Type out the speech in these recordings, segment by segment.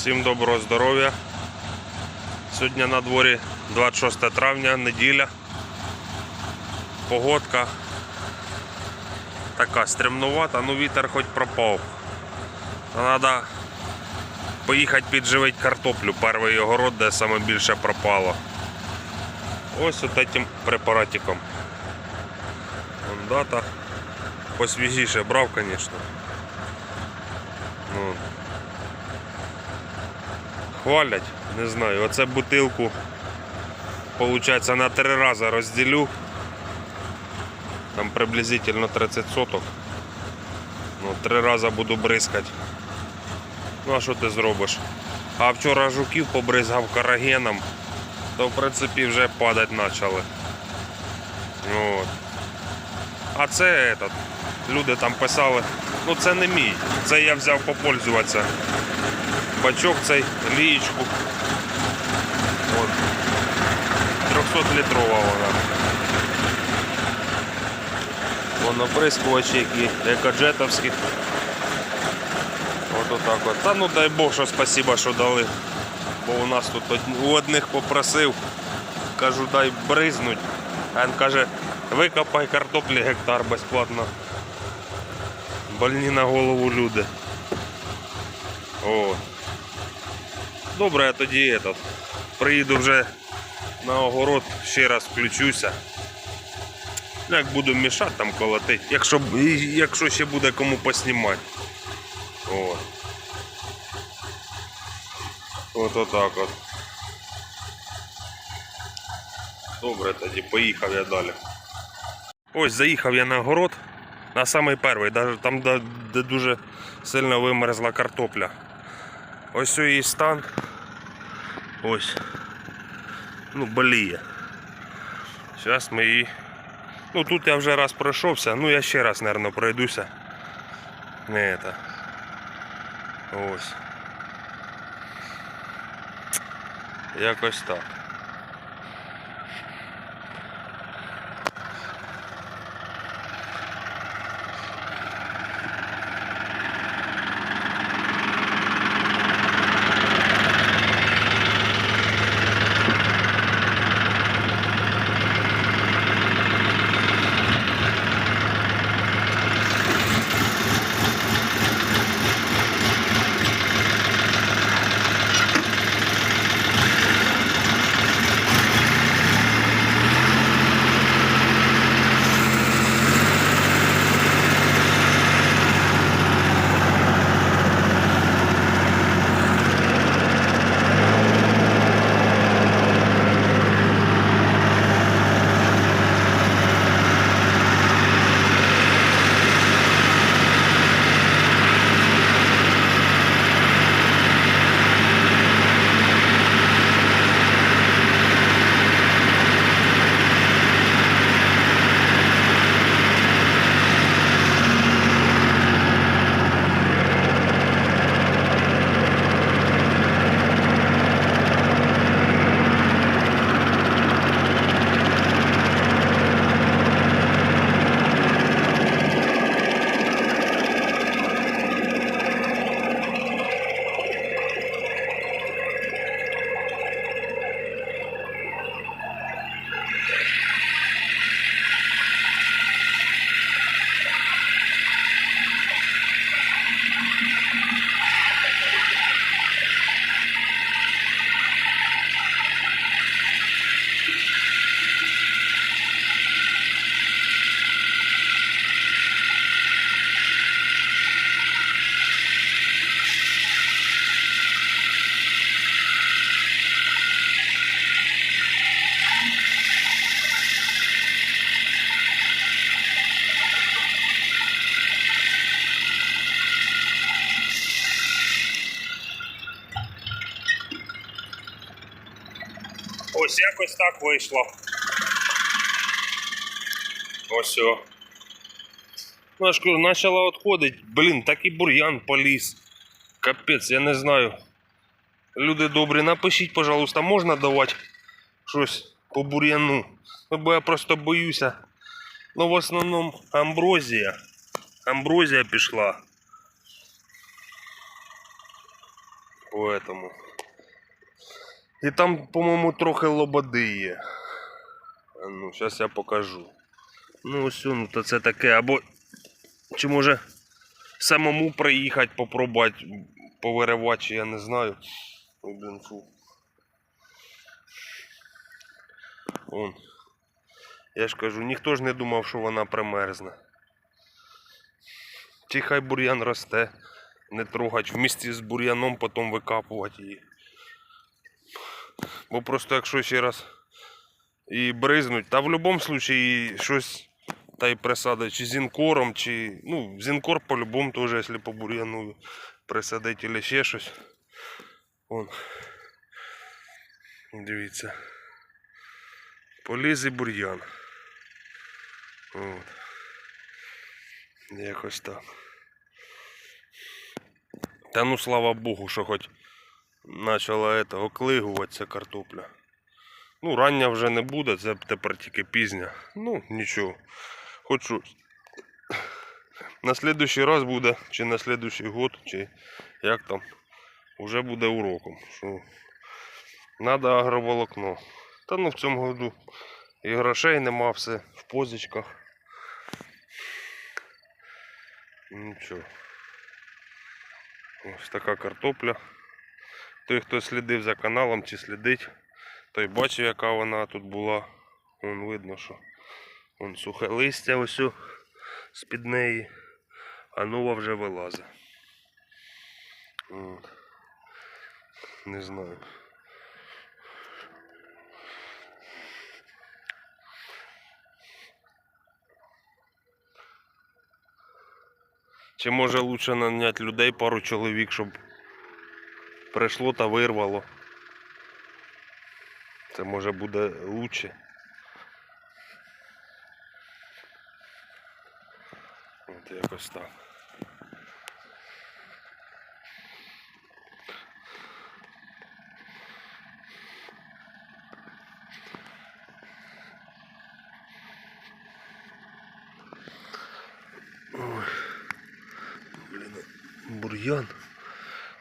Всім доброго здоров'я. Сьогодні на дворі 26 травня, неділя. Погодка така стремнувата, ну вітер хоч пропав. Треба поїхати підживити картоплю, перший огород, де саме більше пропало. Ось от этим препаратиком. Дата. Посвіжіше брав, звісно. Хвалять, не знаю. Оце бутилку, получается, на три рази розділю. Там приблизительно 30 соток. Ну, три рази буду бризкати. Ну а що ти зробиш? А вчора жуків побризгав карагеном, то в принципі вже падати почали. От. А це этот, люди там писали, ну це не мій, це я взяв попользуватися. Бачок цей, лієчку. От. 300 літрова вона. Вон оприскувачі які, екоджетовські. От отак от. Та ну дай Бог, що спасибо, що дали. Бо у нас тут у одних попросив, кажу, дай бризнуть. А він каже, викопай картоплі гектар безплатно. Больні на голову люди. О. Добре, я тоді этот. Приїду вже на огород, ще раз включуся. Ну, Як буду мішати там колотити, якщо, якщо ще буде кому поснімати. О. От отак от. Добре, тоді поїхав я далі. Ось заїхав я на город на самий перший, там, де, дуже сильно вимерзла картопля. Ось її стан. Ось. Ну, боліє. Зараз ми її. Ну тут я вже раз пройшовся, ну я ще раз, мабуть, пройдуся. Не это. Ось. Якось так. так вийшло. Ось о. Ну, я ж кажу, почала відходити. Блін, такий бур'ян поліз. Капець, я не знаю. Люди добрі, напишіть, пожалуйста, можна давати щось по бур'яну. Ну, бо я просто боюся. Ну, в основному амброзія. Амброзія пішла. Поэтому. І там, по-моєму, трохи лободи є. Ну, зараз я покажу. Ну, ось ну, то це таке, або. Чи може самому приїхати, попробувати повиривати, чи я не знаю. Ой, блін, фу. Вон. Я ж кажу, ніхто ж не думав, що вона примерзне. Чи хай бур'ян росте, не трогать, вмісті з бур'яном потім викапувати її. Бо просто якщо ще раз і бризнуть, та в будь-якому випадку щось та й присадить, чи зінкором, чи. Ну, зінкор по-любому теж, якщо по бур'яну присадить, або ще щось. Вон. Дивіться. Поліз і бур'ян. От. Якось так. Та ну слава Богу, що хоч почала это, оклигуватися картопля. Ну, рання вже не буде, це тепер тільки пізня. Ну, нічого. Хоч щось. На следующий раз буде, чи на следующий год, чи як там, вже буде уроком. Що Надо агроволокно. Та ну в цьому году і грошей нема, все в позичках. Нічого. Ось така картопля. Той, хто слідив за каналом чи слідить, той бачив, яка вона тут була. Вон видно, що вон сухе листя ось з-під неї, а нова вже вилазить. Не знаю. Чи може лучше наняти людей, пару чоловік, щоб прийшло та вирвало. Це може буде лучше. От якось так. Ой. Блін, бур'ян.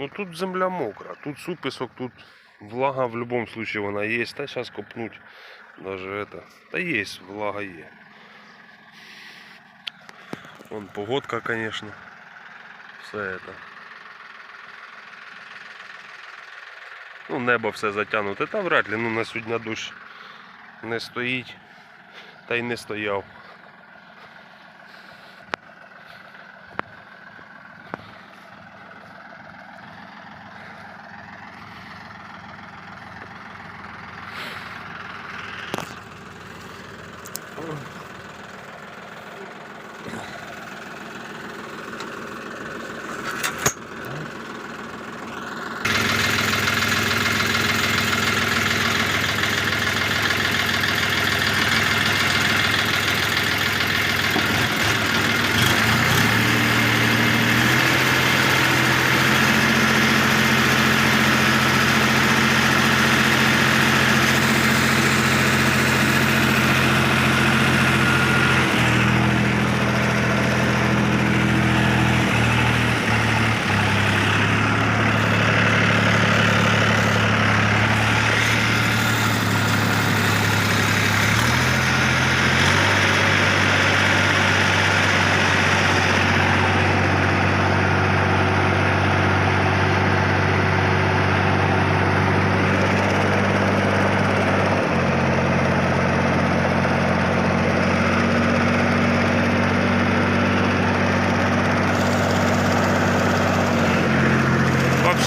Ну тут земля мокра, тут супісок, тут влага в случае вона є. Та зараз копнуть даже это. Та є, влага є. Вон погодка, конечно. Все это. Ну, небо все затягнуте, та вряд ли, ну на сьогодні дощ не стоїть, та й не стояв.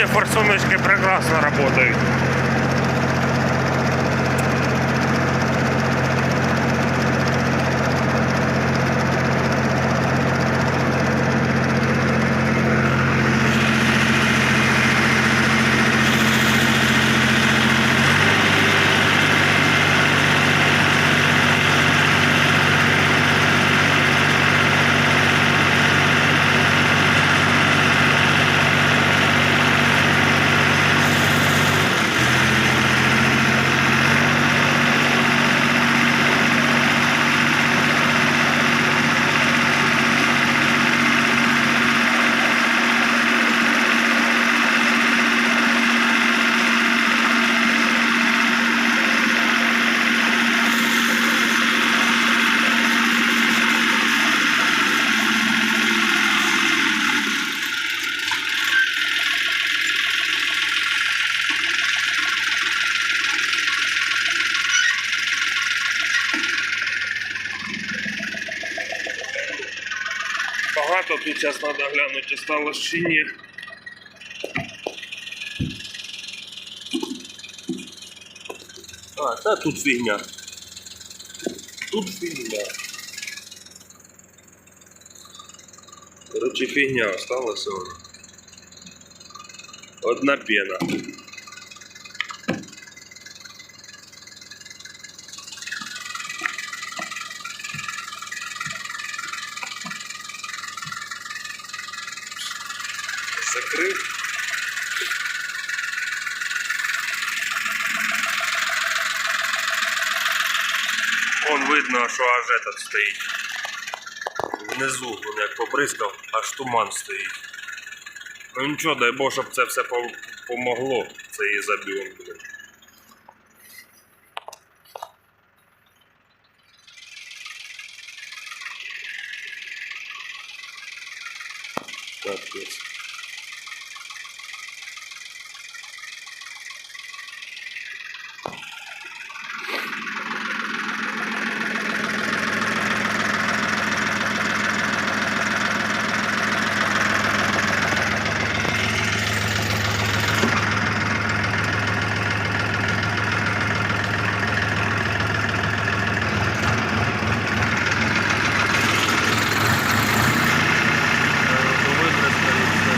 Вообще форсуночки прекрасно работают. Зараз треба глянути, осталось чи ні. А, та тут фігня. Тут фігня. Короче, фігня осталася. вона. Одна пена. Закрив. Вон видно, що аж этот стоїть. Внизу, він як побризкав, аж туман стоїть. Ну нічого, дай Бог, щоб це все пом- помогло, цей ізобіон, блин. Капець. Е, вибризкали все.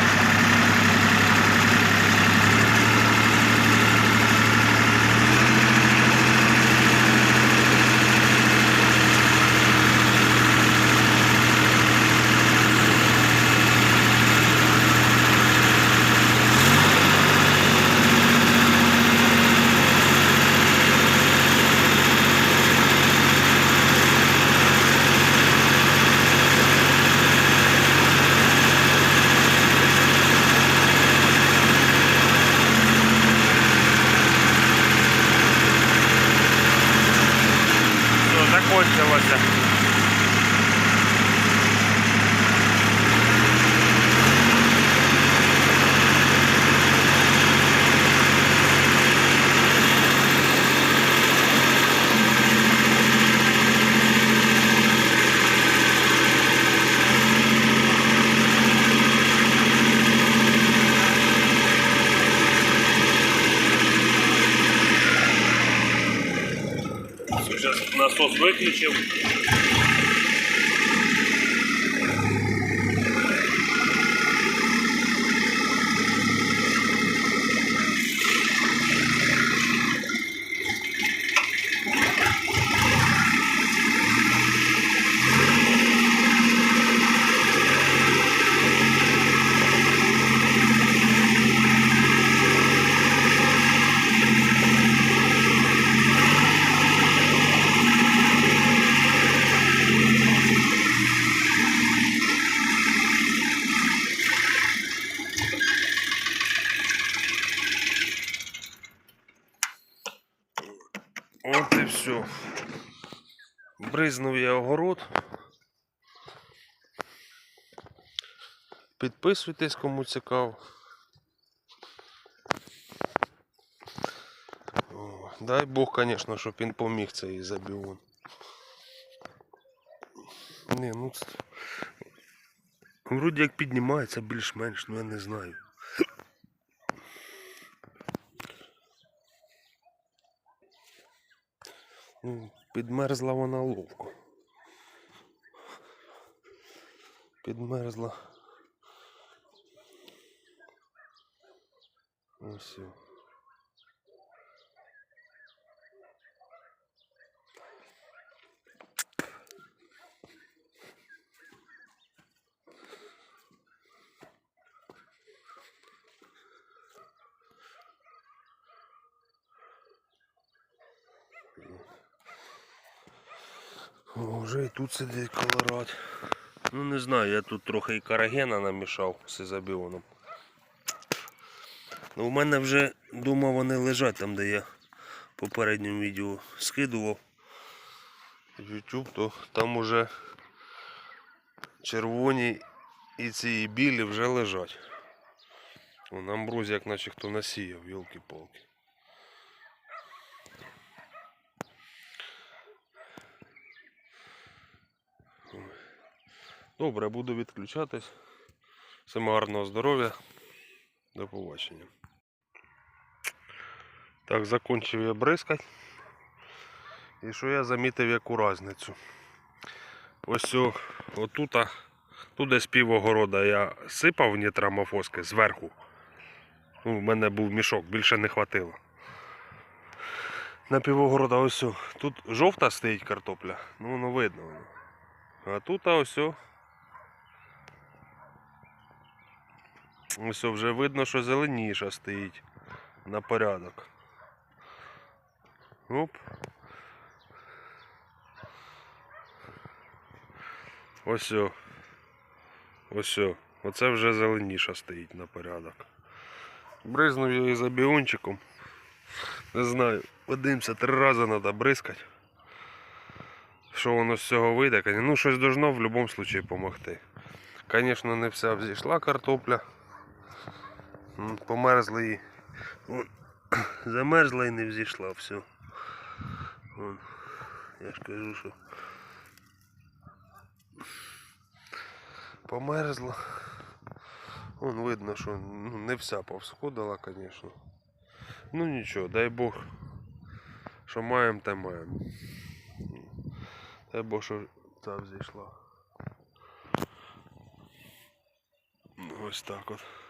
Все, закончилося. Сейчас насос выключим. От і все. Бризнув я огород. Підписуйтесь, кому цікаво. О, Дай Бог, звісно, щоб він поміг цей ізобіон. Не, ну. Вроді як піднімається більш-менш, ну я не знаю. Ну, підмерзла вона ловко. Підмерзла. Ось. Сидить колорад. Ну не знаю, я тут трохи і карагена намішав з ізобіоном. Ну, у мене вже дома вони лежать там, де я в попередньому відео скидував YouTube, то там уже червоні і ці білі вже лежать. Вон амброзія, як наче хто насіяв, йолки-палки. Добре, буду відключатись. Всім гарного здоров'я. До побачення. Так, закончив я бризкать. І що я замітив яку різницю. Ось о, отута, тут десь пів огорода я сипав нітрамофоски зверху. Ну, в мене був мішок, більше не хватило. На півогорода ось. Тут жовта стоїть картопля, ну воно видно. А тут ось. Ось вже видно, що зеленіша стоїть на порядок. Оп. Ось. Ось. Оце вже зеленіша стоїть на порядок. Бризнув її за біончиком. Не знаю, подивимося, три рази треба бризкати. Що воно з цього вийде? Ну, щось должно в будь-якому випадку допомогти. Звісно, не вся взійшла картопля. Померзла і. Замерзла і не взійшла все. Вон, я ж кажу, що. Померзла. Вон видно, що ну, не вся повсходила, звісно. Ну нічого, дай Бог. Що маємо, те маємо. Дай Бог, що ця взійшла. Ось так от.